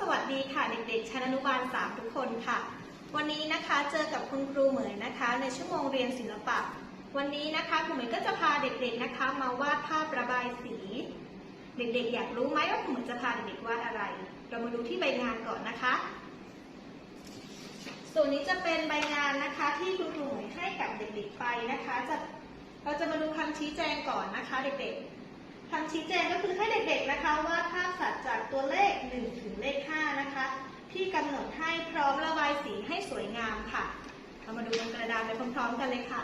สวัสดีค่ะเด็กๆ ชั้นอนุบาล 3 ทุกคนค่ะ วันนี้นะคะเจอกับคุณครูเหมยนะคะ ในชั่วโมงเรียนศิลปะ วันนี้นะคะครูเหมยก็จะพาเด็กๆนะคะ มาวาดภาพระบายสี เด็กๆ อยากรู้ไหมว่าครูเหมยจะพาเด็กๆวาดอะไร เรามาดูที่ใบงานก่อนนะคะ ส่วนนี้จะเป็นใบงานนะคะที่คุณครูเหมยให้กับเด็กๆไปนะคะจะเราจะมาดูคำชี้แจงก่อนนะคะ เด็กๆคำชี้แจงก็คือให้เด็กๆนะคะวาดภาพสัตว์จากตัวเลข 1 ถึงเลข 5 นะคะ ที่กำหนดให้พร้อมระบายสีให้สวยงามค่ะ เรามาดูบนกระดานไปพร้อมๆกันเลยค่ะ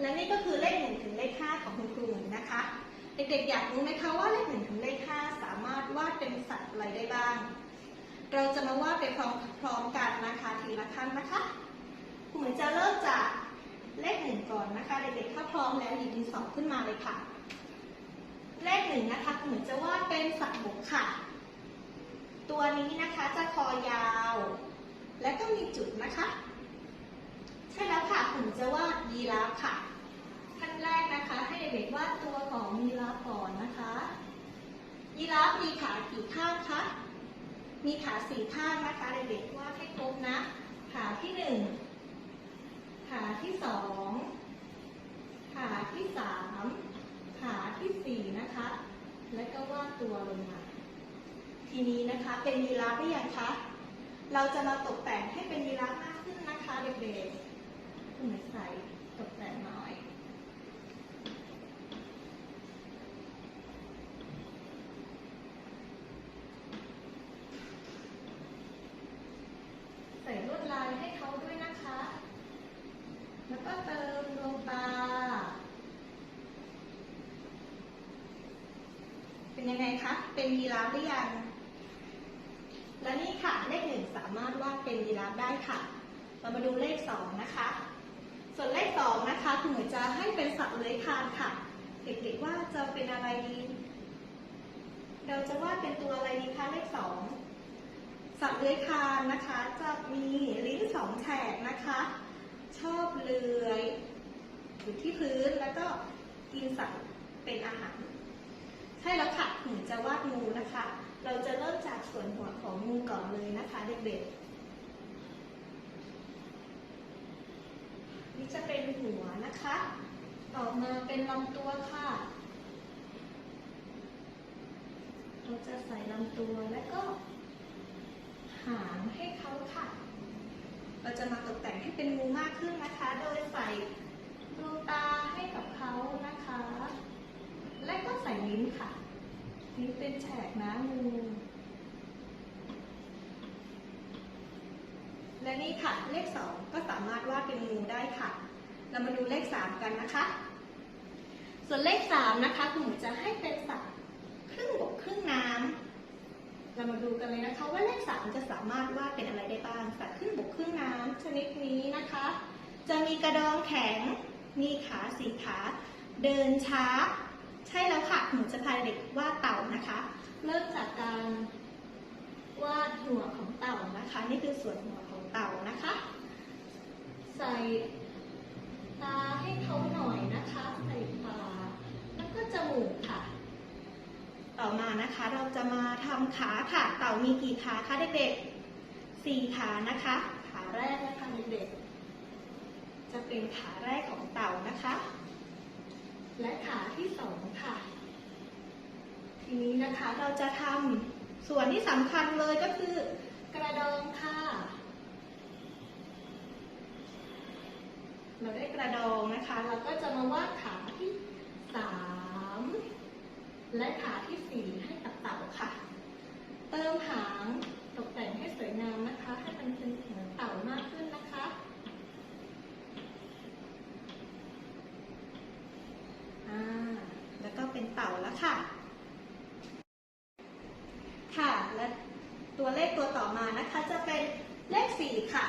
และนี่ก็คือเลข1ถึงเลข5ของคุณครูหมุนะคะ เด็กๆ อยากรู้ไหมคะว่าเลข1ถึงเลข5สามารถวาดเป็นสัตว์อะไรได้บ้าง เราจะมาวาดไปพร้อมๆกันนะคะทีละขั้นนะคะคุณหมุนจะเริ่มจากเลขหนึ่งก่อนนะคะเด็กๆ ถ้าพร้อมแล้วหยิบดินสอขึ้นมาเลยค่ะ เลขหนึ่งนะคะคุณหมุนจะวาดเป็นสัตว์บกค่ะ ตัวนี้นะคะจะคอยาว และก็มีจุดนะคะ ใช่แล้วค่ะคุณหมุนจะวาดยีราฟค่ะขั้นแรกนะคะ ให้เด็กๆวาดตัวของยีราฟก่อนนะคะ ยีราฟมีขากี่ข้างคะมีขาสี่ข้างนะคะเด็กๆวาดให้ครบนะ ขาที่หนึ่งขาที่สองขาที่สามขาที่สี่นะคะ แล้วก็วาดตัวลงมา ทีนี้นะคะเป็นยีราฟหรือยังคะเราจะมาตกแต่งให้เป็นยีราฟมากขึ้นนะคะเด็กๆคุณใส่ตกแต่งหน่อย ใส่ลวดลายให้เขาด้วยนะคะ แล้วก็เติมดวงตา เป็นยังไงคะ เป็นยีราฟหรือยัง และนี่ค่ะเลขหนึ่งสามารถวาดเป็นยีราฟได้ค่ะ เรามาดูเลขสองนะคะ ส่วนเลขสองนะคะคุณหมวยจะให้เป็นสัตว์เลื้อยคลานค่ะ เด็กๆว่าจะเป็นอะไรดี เราจะวาดเป็นตัวอะไรดีคะเลขสองสัตว์เลื้อยคลานนะคะ จะมีลิ้นสองแฉกนะคะ ชอบเลื้อยอยู่ที่พื้นแล้วก็กินสัตว์เป็นอาหาร ใช่แล้วค่ะหนูจะวาดงูนะคะ เราจะเริ่มจากส่วนหัวของงูก่อนเลยนะคะเด็กๆ นี่จะเป็นหัวนะคะ ต่อมาเป็นลำตัวค่ะ เราจะใส่ลำตัวแล้วก็ หางให้เขาค่ะ เราจะมาตกแต่งให้เป็นงูมากขึ้นนะคะ โดยใส่ดวงตาให้กับเขานะคะ และก็ใส่ลิ้นค่ะ นเป็นแฉกนะงูและนี่ค่ะ เลขสองก็สามารถวาดเป็นงูได้ค่ะ เรามาดูเลขสามกันนะคะ ส่วนเลขสามนะคะคุณหมูจะให้เป็นสัตว์ครึ่งบกครึ่งน้ำเรามาดูกันเลยนะคะว่าเลขสามจะสามารถวาดเป็นอะไรได้บ้างสัตว์ครึ่งบกครึ่งน้ำชนิดนี้นะคะ จะมีกระดองแข็ง มีขาสีขา เดินช้า ใช่แล้วค่ะ หนูจะพาเด็กวาดเต่านะคะ เริ่มจากการวาดหัวของเต่านะคะ นี่คือส่วนหัวของเต่านะคะ ใส่ตาให้เขาหน่อยนะคะ ใส่ตาแล้วก็จมูกค่ะ ต่อมานะคะเราจะมาทำขาค่ะ เต่ามีกี่ขาคะเด็กๆสี่ขานะคะ ขาแรกนะคะเด็กๆจะเป็นขาแรกของเต่านะคะ และขาที่สองค่ะ ทีนี้นะคะเราจะทำส่วนที่สำคัญเลยก็คือกระดองค่ะ เราได้กระดองนะคะ เราก็จะมาวาดขาที่สามและขาที่สี่ให้กับเต่าค่ะ เติมหางตกแต่งให้สวยงามนะคะ ให้มันเป็นเหมือนเต่ามากขึ้นนะคะ อ่า แล้วก็เป็นเต่าแล้ว ค่ะ ค่ะ และตัวเลขตัวต่อมานะคะ จะเป็นเลขสี่ค่ะ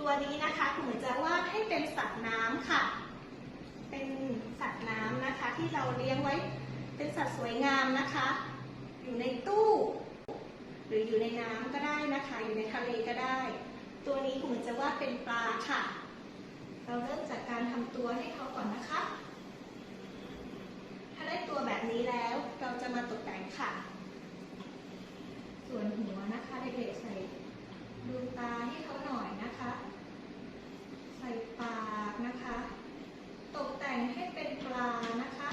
ตัวนี้นะคะคุณเหมือนจะวาดให้เป็นสัตว์น้ำค่ะ เป็นสัตว์น้ำนะคะ ที่เราเลี้ยงไว้เป็นสัตว์สวยงามนะคะ อยู่ในตู้ หรืออยู่ในน้ำก็ได้นะคะ อยู่ในทะเลก็ได้ ตัวนี้คุณเหมือนจะวาดเป็นปลาค่ะ เราเริ่มจากการทำตัวให้เขาก่อนนะคะ ถ้าได้ตัวแบบนี้แล้ว เราจะมาตกแต่งค่ะ ส่วนหัวนะคะเด็กๆใส่ดวงตาให้เขาหน่อยนะคะ ใส่ปากนะคะ ตกแต่งให้เป็นปลานะคะ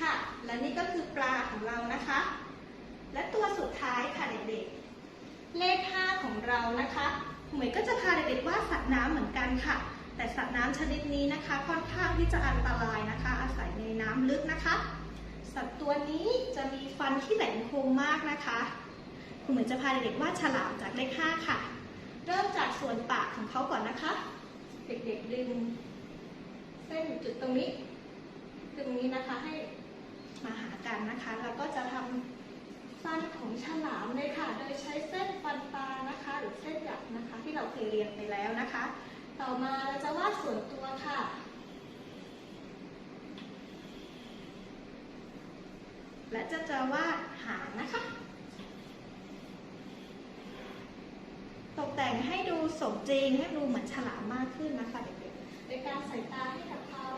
ค่ะ และนี่ก็คือปลาของเรานะคะ และตัวสุดท้ายค่ะเด็กๆ เลข 5 ของเรานะคะ หมยก็จะพาเด็กๆว่าสัตว์น้ำเหมือนกันค่ะ แต่สัตว์น้ำชนิดนี้นะคะ ค่อนข้างที่จะอันตรายนะคะ อาศัยในน้ำลึกนะคะ สัตว์ตัวนี้จะมีฟันที่แหลมคมมากนะคะคุณเหมือนจะพาเด็กๆว่าฉลามจากเลข5ค่ะ เริ่มจากส่วนปากของเขาก่อนนะคะ เด็กๆดึงเส้นจุดตรงนี้ ตรงนี้นะคะให้มาหากันนะคะ แล้วก็จะทำ ฟันของฉลามเลยค่ะ โดยใช้เส้นฟันปลานะคะ หรือเส้นหยักนะคะ ที่เราเคยเรียนไปแล้วนะคะ ต่อมาเราจะวาดส่วนตัวค่ะ และจะจะวาดหางนะคะ ตกแต่งให้ดูสมจริงให้ดูเหมือนฉลามมากขึ้นนะคะเด็กๆโดยการใส่ตาให้กับเขา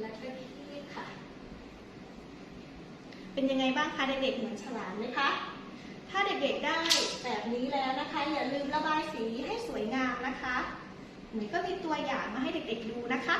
และก็ก เป็นยังไงบ้างคะเด็กๆเหมือนฉลามไหมคะ ถ้าเด็กๆได้แบบนี้แล้วนะคะ อย่าลืมระบายสีให้สวยงามนะคะเหมือนก็มีตัวอย่างมาให้เด็กๆดูนะคะ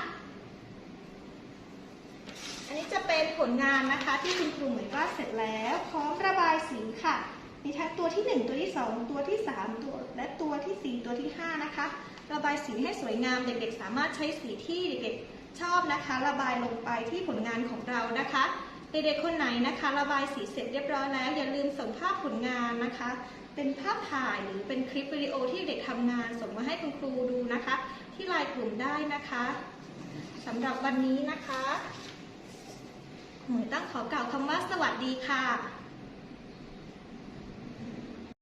อันนี้จะเป็นผลงานนะคะที่คุณครูเหมือนวาดเสร็จแล้วพร้อมระบายสีค่ะมีทั้งตัวที่ 1 ตัวที่ 2 ตัวที่ 3 ตัวและตัวทีสี่ 4 ตัวที่ 5 นะคะ ระบายสีให้สวยงามเด็กๆ สามารถใช้สีที่เด็กๆชอบนะคะ ระบายลงไปที่ผลงานของเรานะคะ เด็กๆคนไหนนะคะ ระบายสีเสร็จเรียบร้อยแล้ว อย่าลืมส่งภาพผลงานนะคะ เป็นภาพถ่ายหรือเป็นคลิปวิดีโอที่เด็กทำงาน ส่งมาให้คุณครูดูนะคะ ที่ไลน์กลุ่มได้นะคะสำหรับวันนี้นะคะหมวยต้องขอกล่าวคำว่าสวัสดีค่ะ